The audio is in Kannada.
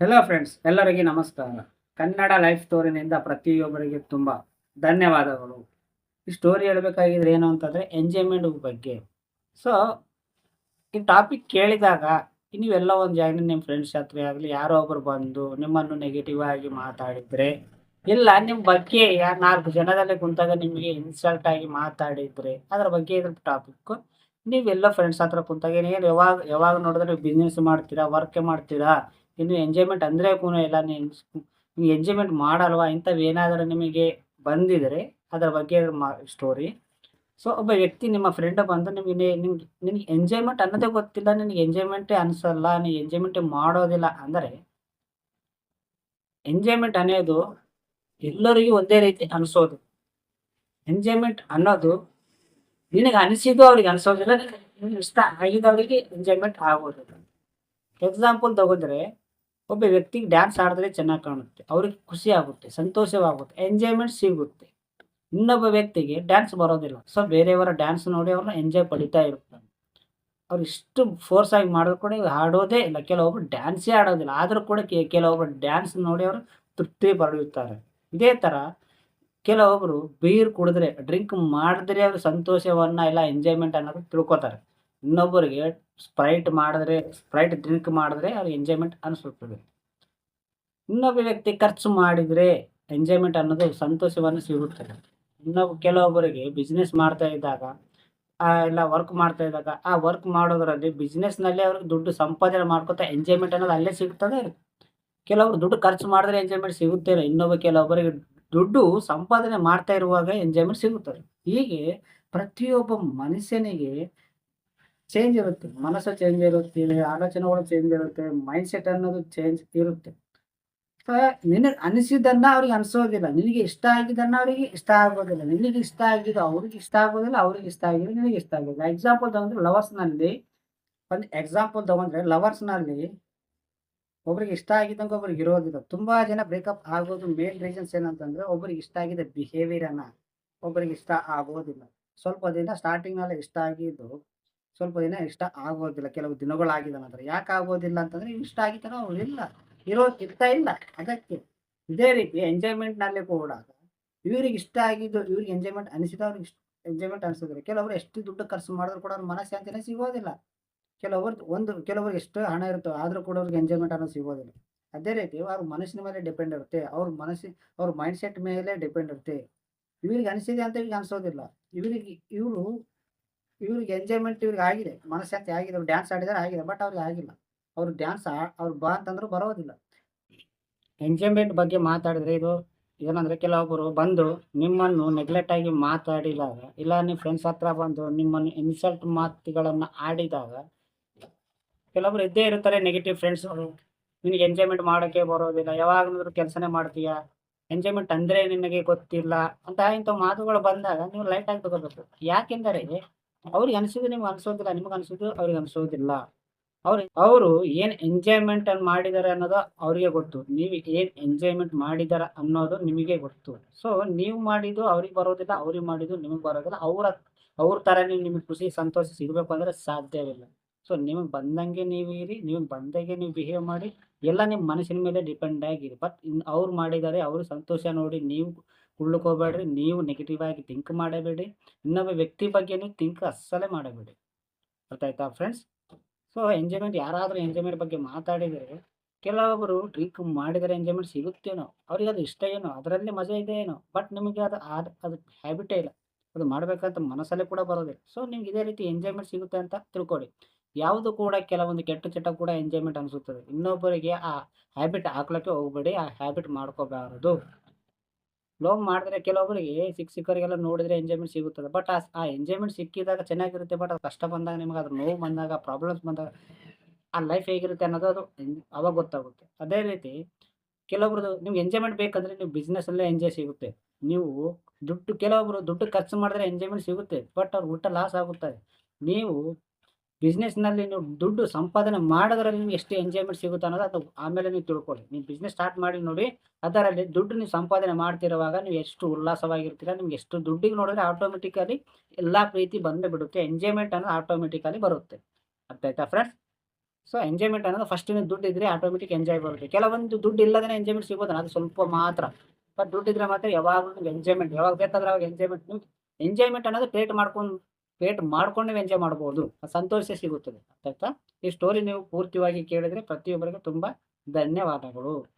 ಹೆಲೋ ಫ್ರೆಂಡ್ಸ್ ಎಲ್ಲರಿಗೆ ನಮಸ್ಕಾರ. ಕನ್ನಡ ಲೈಫ್ ಸ್ಟೋರಿನಿಂದ ಪ್ರತಿಯೊಬ್ಬರಿಗೆ ತುಂಬ ಧನ್ಯವಾದಗಳು. ಈ ಸ್ಟೋರಿ ಹೇಳಬೇಕಾಗಿದ್ರೆ ಏನು ಅಂತಂದರೆ ಎಂಜಾಯ್ಮೆಂಟ್ ಬಗ್ಗೆ. ಸೊ ಈ ಟಾಪಿಕ್ ಕೇಳಿದಾಗ ನೀವೆಲ್ಲ ಒಂದು ಜಾಗ ನಿಮ್ಮ ಫ್ರೆಂಡ್ಸ್ ಹತ್ರ ಆಗಲಿ, ಯಾರೋ ಒಬ್ಬರು ಬಂದು ನಿಮ್ಮನ್ನು ನೆಗೆಟಿವ್ ಆಗಿ ಮಾತಾಡಿದರೆ, ಇಲ್ಲ ನಿಮ್ಮ ಬಗ್ಗೆ ಯಾರು ನಾಲ್ಕು ಜನದಲ್ಲಿ ಕುಂತಾಗ ನಿಮಗೆ ಇನ್ಸಲ್ಟ್ ಆಗಿ ಮಾತಾಡಿದರೆ, ಅದರ ಬಗ್ಗೆ ಇದ್ರ ಟಾಪಿಕ್ಕು ನೀವೆಲ್ಲ ಫ್ರೆಂಡ್ಸ್ ಹತ್ರ ಕುಂತಾಗ ಏನು, ಯಾವಾಗ ಯಾವಾಗ ನೋಡಿದ್ರೆ ಬಿಸ್ನೆಸ್ ಮಾಡ್ತೀರಾ ವರ್ಕ್ ಮಾಡ್ತೀರಾ ಇನ್ನು ಎಂಜಾಯ್ಮೆಂಟ್ ಅಂದರೆ ಕೂಡ ಇಲ್ಲ ನೀವು ಎಂಜಾಯ್ಮೆಂಟ್ ಮಾಡಲ್ವಾ? ಇಂಥವು ಏನಾದರೂ ನಿಮಗೆ ಬಂದಿದ್ರೆ ಅದರ ಬಗ್ಗೆ ಮಾ ಸ್ಟೋರಿ ಸೊ ಒಬ್ಬ ವ್ಯಕ್ತಿ ನಿಮ್ಮ ಫ್ರೆಂಡ್ ಬಂದು ನಿಮಗೆ ನಿಮ್ಗೆ, ನಿನಗೆ ಎಂಜಾಯ್ಮೆಂಟ್ ಅನ್ನೋದೇ ಗೊತ್ತಿಲ್ಲ, ನಿನಗೆ ಎಂಜಾಯ್ಮೆಂಟೇ ಅನಿಸಲ್ಲ, ನೀನು ಎಂಜಾಯ್ಮೆಂಟೇ ಮಾಡೋದಿಲ್ಲ ಅಂದರೆ ಎಂಜಾಯ್ಮೆಂಟ್ ಅನ್ನೋದು ಎಲ್ಲರಿಗೂ ಒಂದೇ ರೀತಿ ಅನಿಸೋದು. ಎಂಜಾಯ್ಮೆಂಟ್ ಅನ್ನೋದು ನಿನಗೆ ಅನಿಸಿದ್ದು ಅವ್ರಿಗೆ ಅನಿಸೋದಿಲ್ಲ ಇಷ್ಟ ಆಗಿದ್ದವರಿಗೆ ಎಂಜಾಯ್ಮೆಂಟ್ ಆಗೋದಿಲ್ಲ. ಎಕ್ಸಾಂಪಲ್ ತಗೊಂಡ್ರೆ ಒಬ್ಬ ವ್ಯಕ್ತಿಗೆ ಡ್ಯಾನ್ಸ್ ಆಡಿದ್ರೆ ಚೆನ್ನಾಗಿ ಕಾಣುತ್ತೆ, ಅವ್ರಿಗೆ ಖುಷಿ ಆಗುತ್ತೆ, ಸಂತೋಷವಾಗುತ್ತೆ ಎಂಜಾಯ್ಮೆಂಟ್ ಸಿಗುತ್ತೆ. ಇನ್ನೊಬ್ಬ ವ್ಯಕ್ತಿಗೆ ಡ್ಯಾನ್ಸ್ ಬರೋದಿಲ್ಲ, ಸೊ ಬೇರೆಯವರ ಡ್ಯಾನ್ಸ್ ನೋಡಿ ಅವ್ರನ್ನ ಎಂಜಾಯ್ ಪಡಿತಾ ಇರ್ತಾರೆ ಅವ್ರು ಇಷ್ಟು ಫೋರ್ಸ್ ಆಗಿ ಮಾಡಿದ್ರು ಕೂಡ ಇವ್ರು ಆಡೋದೇ ಇಲ್ಲ, ಕೆಲವೊಬ್ರು ಡ್ಯಾನ್ಸೇ ಆಡೋದಿಲ್ಲ, ಆದರೂ ಕೂಡ ಕೆಲವೊಬ್ರು ಡ್ಯಾನ್ಸ್ ನೋಡಿ ಅವರು ತೃಪ್ತಿ ಪಡೆಯುತ್ತಾರೆ. ಇದೇ ಥರ ಕೆಲವೊಬ್ಬರು ಬೀರ್ ಕುಡಿದ್ರೆ ಡ್ರಿಂಕ್ ಮಾಡಿದ್ರೆ ಅವರು ಸಂತೋಷವನ್ನು ಇಲ್ಲ ಎಂಜಾಯ್ಮೆಂಟ್ ಅನ್ನೋದು ತಿಳ್ಕೊತಾರೆ. ಇನ್ನೊಬ್ಬರಿಗೆ ಸ್ಪ್ರೈಟ್ ಮಾಡಿದ್ರೆ ಸ್ಪ್ರೈಟ್ ಡ್ರಿಂಕ್ ಮಾಡಿದ್ರೆ ಅವ್ರು ಎಂಜಾಯ್ಮೆಂಟ್ ಅನಿಸುತ್ತದೆ. ಇನ್ನೊಬ್ಬ ವ್ಯಕ್ತಿ ಖರ್ಚು ಮಾಡಿದರೆ ಎಂಜಾಯ್ಮೆಂಟ್ ಅನ್ನೋದು ಸಂತೋಷವನ್ನು ಸಿಗುತ್ತದೆ. ಇನ್ನೊಬ್ಬ ಕೆಲವೊಬ್ಬರಿಗೆ ಬಿಸ್ನೆಸ್ ಮಾಡ್ತಾ ಇದ್ದಾಗ ಇಲ್ಲ ವರ್ಕ್ ಮಾಡ್ತಾ ಇದ್ದಾಗ, ಆ ವರ್ಕ್ ಮಾಡೋದರಲ್ಲಿ ಬಿಸ್ನೆಸ್ನಲ್ಲಿ ಅವ್ರಿಗೆ ದುಡ್ಡು ಸಂಪಾದನೆ ಮಾಡ್ಕೊತಾ ಎಂಜಾಯ್ಮೆಂಟ್ ಅನ್ನೋದು ಅಲ್ಲೇ ಸಿಗ್ತದೆ. ಕೆಲವರು ದುಡ್ಡು ಖರ್ಚು ಮಾಡಿದ್ರೆ ಎಂಜಾಯ್ಮೆಂಟ್ ಸಿಗುತ್ತೆ. ಇನ್ನೊಬ್ಬ ಕೆಲವೊಬ್ಬರಿಗೆ ದುಡ್ಡು ಸಂಪಾದನೆ ಮಾಡ್ತಾ ಇರುವಾಗ ಎಂಜಾಯ್ಮೆಂಟ್ ಸಿಗುತ್ತದೆ. ಹೀಗೆ ಪ್ರತಿಯೊಬ್ಬ ಮನುಷ್ಯನಿಗೆ ಚೇಂಜ್ ಇರುತ್ತೆ. ಮನಸ್ಸು ಚೇಂಜ್ ಇರುತ್ತೆ ಆಲೋಚನೆಗಳು ಚೇಂಜ್ ಇರುತ್ತೆ ಮೈಂಡ್ ಸೆಟ್ ಅನ್ನೋದು ಚೇಂಜ್ ಇರುತ್ತೆ. ನಿನಗೆ ಅನಿಸಿದ್ದನ್ನ ಅವ್ರಿಗೆ ಅನಿಸೋದಿಲ್ಲ. ನಿನಗೆ ಇಷ್ಟ ಆಗಿದ್ದನ್ನ ಅವರಿಗೆ ಇಷ್ಟ ಆಗೋದಿಲ್ಲ. ನಿನಗೆ ಇಷ್ಟ ಆಗಿದ್ದು ಅವ್ರಿಗೆ ಇಷ್ಟ ಆಗೋದಿಲ್ಲ, ಅವ್ರಿಗೆ ಇಷ್ಟ ಆಗಿದ್ದು ನಿನಗೆ ಇಷ್ಟ ಆಗೋದಿಲ್ಲ. ಎಕ್ಸಾಂಪಲ್ ತಗೊಂಡ್ರೆ ಲವರ್ಸ್ನಲ್ಲಿ ಒಂದು ಎಕ್ಸಾಂಪಲ್ ತಗೊಂಡ್ರೆ ಲವರ್ಸ್ನಲ್ಲಿ ಒಬ್ರಿಗೆ ಇಷ್ಟ ಆಗಿದ್ದಂಗೆ ಒಬ್ರಿಗೆ ಇರೋದಿಲ್ಲ. ತುಂಬಾ ಜನ ಬ್ರೇಕಪ್ ಆಗೋದು ಮೇನ್ ರೀಸನ್ಸ್ ಏನಂತಂದ್ರೆ ಒಬ್ರಿಗೆ ಇಷ್ಟ ಆಗಿದ್ದ ಬಿಹೇವಿಯರ್ ಅನ್ನ ಒಬ್ರಿಗೆ ಇಷ್ಟ ಆಗೋದಿಲ್ಲ. ಸ್ವಲ್ಪ ದಿನ ಸ್ಟಾರ್ಟಿಂಗ್ ಇಷ್ಟ ಆಗಿದ್ದು ಸ್ವಲ್ಪ ದಿನ ಇಷ್ಟ ಆಗೋದಿಲ್ಲ, ಕೆಲವು ದಿನಗಳಾಗಿದ ನಂತರ ಯಾಕೆ ಆಗೋದಿಲ್ಲ ಅಂತಂದ್ರೆ ಇಷ್ಟ ಆಗಿದ್ದಾನೋ ಅವ್ರು ಇಲ್ಲ. ಇರೋ ಇರ್ತಾ ಇಲ್ಲ. ಅದಕ್ಕೆ ಇದೇ ರೀತಿ ಎಂಜಾಯ್ಮೆಂಟ್ನಲ್ಲಿ ಕೂಡ ಇವ್ರಿಗೆ ಇಷ್ಟ ಆಗಿದ್ದು, ಇವ್ರಿಗೆ ಎಂಜಾಯ್ಮೆಂಟ್ ಅನಿಸಿದ ಅವ್ರಿಗೆ ಎಂಜಾಯ್ಮೆಂಟ್ ಅನಿಸಿದ್ರೆ ಕೆಲವರು ಎಷ್ಟು ದುಡ್ಡು ಖರ್ಚು ಮಾಡಿದ್ರು ಕೂಡ ಅವ್ರ ಮನಃಶಾಂತಿನೇ ಸಿಗೋದಿಲ್ಲ. ಕೆಲವರು ಒಂದು, ಕೆಲವ್ರಿಗೆ ಎಷ್ಟು ಹಣ ಇರುತ್ತೋ ಆದರೂ ಕೂಡ ಅವ್ರಿಗೆ ಎಂಜಾಯ್ಮೆಂಟ್ ಅನ್ನೋದು ಸಿಗೋದಿಲ್ಲ. ಅದೇ ರೀತಿ ಅವ್ರ ಮನಸ್ಸಿನ ಮೇಲೆ ಡಿಪೆಂಡ್ ಇರುತ್ತೆ. ಅವ್ರ ಮನಸ್ಸಿ, ಅವ್ರ ಮೈಂಡ್ ಸೆಟ್ ಮೇಲೆ ಡಿಪೆಂಡ್ ಇರುತ್ತೆ. ಇವ್ರಿಗೆ ಅನಿಸಿದೆ ಅಂತ ಇವ್ರಿಗೆ ಅನಿಸೋದಿಲ್ಲ. ಇವ್ರಿಗೆ, ಇವರು ಇವ್ರಿಗೆ ಎಂಜಾಯ್ಮೆಂಟ್ ಇವ್ರಿಗೆ ಆಗಿದೆ. ಮನಶಾಂತಿ ಆಗಿದೆ. ಡ್ಯಾನ್ಸ್ ಆಡಿದ್ರೆ, ಆಗಿದೆ. ಬಟ್ ಅವ್ರಿಗೆ ಆಗಿಲ್ಲ. ಅವ್ರು ಡ್ಯಾನ್ಸ್ ಅವ್ರು ಬಾ ಅಂತಂದ್ರೂ ಬರೋದಿಲ್ಲ. ಎಂಜಾಯ್ಮೆಂಟ್ ಬಗ್ಗೆ ಮಾತಾಡಿದ್ರೆ ಇದು, ಏನಂದ್ರೆ ಕೆಲವೊಬ್ಬರು ಬಂದು ನಿಮ್ಮನ್ನು ನೆಗ್ಲೆಕ್ಟ್ ಆಗಿ ಮಾತಾಡಿದಾಗ, ಇಲ್ಲ ನಿಮ್ಮ ಫ್ರೆಂಡ್ಸ್ ಹತ್ರ ಬಂದು ನಿಮ್ಮನ್ನು ಇನ್ಸಲ್ಟ್ ಮಾತುಗಳನ್ನು ಆಡಿದಾಗ, ಕೆಲವೊಬ್ರು ಇದ್ದೇ ಇರ್ತಾರೆ ನೆಗೆಟಿವ್ ಫ್ರೆಂಡ್ಸ್ಗಳು ನಿನಗೆ ಎಂಜಾಯ್ಮೆಂಟ್ ಮಾಡೋಕ್ಕೆ ಬರೋದಿಲ್ಲ. ಯಾವಾಗಲೂ ಕೆಲಸನೇ ಮಾಡ್ತೀಯ? ಎಂಜಾಯ್ಮೆಂಟ್ ಅಂದ್ರೆ ನಿನಗೆ ಗೊತ್ತಿಲ್ಲ. ಅಂತ ಇಂಥ ಮಾತುಗಳು ಬಂದಾಗ ನೀವು ಲೈಟ್ ಆಗಿ ತಗೋಬೇಕು. ಯಾಕೆಂದರೆ ಅವ್ರಿಗೆ ಅನಿಸೋದು ನಿಮ್ಗೆ ಅನ್ಸೋದಿಲ್ಲ, ನಿಮ್ಗೆ ಅನ್ಸಿದ್ದು ಅವ್ರಿಗೆ ಅನ್ಸೋದಿಲ್ಲ. ಅವ್ರು ಅವರು ಏನ್ ಎಂಜಾಯ್ಮೆಂಟ್ ಮಾಡಿದ್ದಾರೆ ಅನ್ನೋದು ಅವರಿಗೆ ಗೊತ್ತು. ನೀವು ಏನ್ ಎಂಜಾಯ್ಮೆಂಟ್ ಮಾಡಿದಾರ ಅನ್ನೋದು ನಿಮಗೆ ಗೊತ್ತು. ಸೊ ನೀವು ಮಾಡಿದ್ದು ಅವ್ರಿಗೆ ಬರೋದಿಲ್ಲ, ಅವ್ರಿಗೆ ಮಾಡಿದ್ದು ನಿಮಗೆ ಬರೋದಿಲ್ಲ. ಅವ್ರ ಅವ್ರ ತರ ನೀವು ನಿಮಗೆ ಖುಷಿ, ಸಂತೋಷ ಸಿಗಬೇಕು ಅಂದ್ರೆ ಸಾಧ್ಯವಿಲ್ಲ ಸೊ ನಿಮಗೆ ಬಂದಂಗೆ ನೀವು ಇರಿ, ನಿಮಗೆ ಬಂದಂಗೆ ನೀವು ಬಿಹೇವ್ ಮಾಡಿ. ಎಲ್ಲ ನಿಮ್ಮ ಮನಸ್ಸಿನ ಮೇಲೆ ಡಿಪೆಂಡ್ ಆಗಿರಿ ಬಟ್ ಇನ್ನು ಅವ್ರು ಮಾಡಿದ್ದಾರೆ ಅವ್ರ ಸಂತೋಷ ನೋಡಿ, ನೀವು ಕುಳ್ಳುಕೋಬೇಡ್ರಿ, ನೀವು ನೆಗೆಟಿವ್ ಆಗಿ ಥಿಂಕ್ ಮಾಡಬೇಡಿ ಇನ್ನೊಬ್ಬ ವ್ಯಕ್ತಿ ಬಗ್ಗೆ ನೀವು ಥಿಂಕ್ ಅಸ್ಸಲೇ ಮಾಡಬೇಡಿ ಅರ್ಥ ಫ್ರೆಂಡ್ಸ್ ಸೊ ಎಂಜಾಯ್ಮೆಂಟ್ ಯಾರಾದರೂ ಎಂಜಾಯ್ಮೆಂಟ್ ಬಗ್ಗೆ ಮಾತಾಡಿದರೆ ಕೆಲವೊಬ್ಬರು ಡ್ರಿಂಕ್ ಮಾಡಿದರೆ ಎಂಜಾಯ್ಮೆಂಟ್ ಸಿಗುತ್ತೇನೋ ಅವ್ರಿಗೆ ಅದು ಇಷ್ಟ ಏನೋ, ಅದರಲ್ಲಿ ಮಜಾ ಇದೆ ಏನೋ ಬಟ್ ನಿಮಗೆ ಅದು ಅದು ಅದು ಹ್ಯಾಬಿಟೇ ಇಲ್ಲ. ಅದು ಮಾಡಬೇಕಂತ ಮನಸ್ಸಲ್ಲೇ ಕೂಡ ಬರೋದಿಲ್ಲ. ಸೊ ನಿಮ್ಗೆ ಇದೇ ರೀತಿ ಎಂಜಾಯ್ಮೆಂಟ್ ಸಿಗುತ್ತೆ ಅಂತ ತಿಳ್ಕೊಳ್ಳಿ ಯಾವುದು ಕೂಡ ಕೆಲವೊಂದು ಕೆಟ್ಟ ಚಟ ಕೂಡ ಎಂಜಾಯ್ಮೆಂಟ್ ಅನಿಸುತ್ತದೆ. ಇನ್ನೊಬ್ಬರಿಗೆ ಆ ಹ್ಯಾಬಿಟ್ ಹಾಕ್ಲಿಕ್ಕೆ ಹೋಗ್ಬೇಡಿ, ಆ ಹ್ಯಾಬಿಟ್ ಮಾಡ್ಕೋಬಾರದು. ಲವ್ ಮಾಡಿದ್ರೆ ಕೆಲವೊಬ್ಬರಿಗೆ ಸಿಕ್ಕ ಸಿಕ್ಕವರಿಗೆಲ್ಲ ನೋಡಿದ್ರೆ ಎಂಜಾಯ್ಮೆಂಟ್ ಸಿಗುತ್ತದೆ. ಬಟ್ ಆ ಎಂಜಾಯ್ಮೆಂಟ್ ಸಿಕ್ಕಿದಾಗ ಚೆನ್ನಾಗಿರುತ್ತೆ ಬಟ್ ಅದು ಕಷ್ಟ ಬಂದಾಗ ನಿಮಗೆ ಅದ್ರ ನೋವು ಬಂದಾಗ ಪ್ರಾಬ್ಲಮ್ಸ್ ಬಂದಾಗ, ಆ ಲೈಫ್ ಹೇಗಿರುತ್ತೆ ಅನ್ನೋದು ಅದು ಅವಾಗ ಗೊತ್ತಾಗುತ್ತೆ. ಅದೇ ರೀತಿ ಕೆಲವೊಬ್ರದ್ದು ನಿಮ್ಗೆ ಎಂಜಾಯ್ಮೆಂಟ್ ಬೇಕಂದ್ರೆ ನೀವು ಬಿಸ್ನೆಸ್ಸಲ್ಲೇ ಎಂಜಾಯ್ ಸಿಗುತ್ತೆ. ನೀವು ದುಡ್ಡು, ಕೆಲವೊಬ್ರು ದುಡ್ಡು ಖರ್ಚು ಮಾಡಿದ್ರೆ ಎಂಜಾಯ್ಮೆಂಟ್ ಸಿಗುತ್ತೆ ಬಟ್ ಅವ್ರು ಊಟ ಲಾಸ್ ಆಗುತ್ತದೆ ನೀವು ಬಿಸ್ನೆಸ್ನಲ್ಲಿ ನೀವು ದುಡ್ಡು ಸಂಪಾದನೆ ಮಾಡೋದ್ರಲ್ಲಿ ನಿಮ್ಗೆ ಎಷ್ಟು ಎಂಜಾಯ್ಮೆಂಟ್ ಸಿಗುತ್ತೆ ಅನ್ನೋದು ಅದು ಆಮೇಲೆ ನೀವು ತಿಳ್ಕೊಳ್ಳಿ. ನೀವು ಬಿಸ್ನೆಸ್ ಸ್ಟಾರ್ಟ್ ಮಾಡಿ ನೋಡಿ, ಅದರಲ್ಲಿ ದುಡ್ಡು ನೀವು ಸಂಪಾದನೆ ಮಾಡ್ತಿರುವಾಗ ನೀವು ಎಷ್ಟು ಉಲ್ಲಾಸವಾಗಿರ್ತೀರ, ನಿಮ್ಗೆ ಎಷ್ಟು ದುಡ್ಡಿಗೆ ನೋಡಿದ್ರೆ ಆಟೋಮೆಟಿಕಲಿ ಎಲ್ಲ ಪ್ರೀತಿ ಬಂದೇ ಬಿಡುತ್ತೆ ಎಂಜಾಯ್ಮೆಂಟ್ ಅನ್ನೋದು ಆಟೋಮೆಟಿಕಲಿ ಬರುತ್ತೆ. ಅರ್ಥ ಫ್ರೆಂಡ್ಸ್ ಸೊ ಎಂಜಾಯ್ಮೆಂಟ್ ಅನ್ನೋದು ಫಸ್ಟ್ ನೀವು ದುಡ್ಡು ಇದ್ರೆ ಆಟೋಮೆಟಿಕ್ ಎಂಜಾಯ್ ಬರುತ್ತೆ. ಕೆಲವೊಂದು ದುಡ್ಡು ಇಲ್ಲದೇ ಎಂಜಾಯ್ಮೆಂಟ್ ಸಿಗೋದಲ್ಲ ಅದು ಸ್ವಲ್ಪ ಮಾತ್ರ. ಬಟ್ ದುಡ್ಡಿದ್ರೆ ಮಾತ್ರ ಯಾವಾಗಲೂ ಎಂಜಾಯ್ಮೆಂಟ್ ಯಾವಾಗ ಬೇಕಾದ್ರೆ ಅವಾಗ ಎಂಜಾಯ್ಮೆಂಟ್ ಎಂಜಾಯ್ಮೆಂಟ್ ಅನ್ನೋದು ಕ್ರಿಯೇಟ್ ಮಾಡ್ಕೊಂಡು ಕ್ರಿಯೇಟ್ ಮಾಡ್ಕೊಂಡು ಎಂಜಾಯ್ ಮಾಡ್ಬೋದು. ಸಂತೋಷ ಸಿಗುತ್ತದೆ. ಅರ್ಥಾಯ್ತಾ? ಈ ಸ್ಟೋರಿ ನೀವು ಪೂರ್ತಿಯಾಗಿ ಕೇಳಿದರೆ ಪ್ರತಿಯೊಬ್ಬರಿಗೂ ತುಂಬ ಧನ್ಯವಾದಗಳು.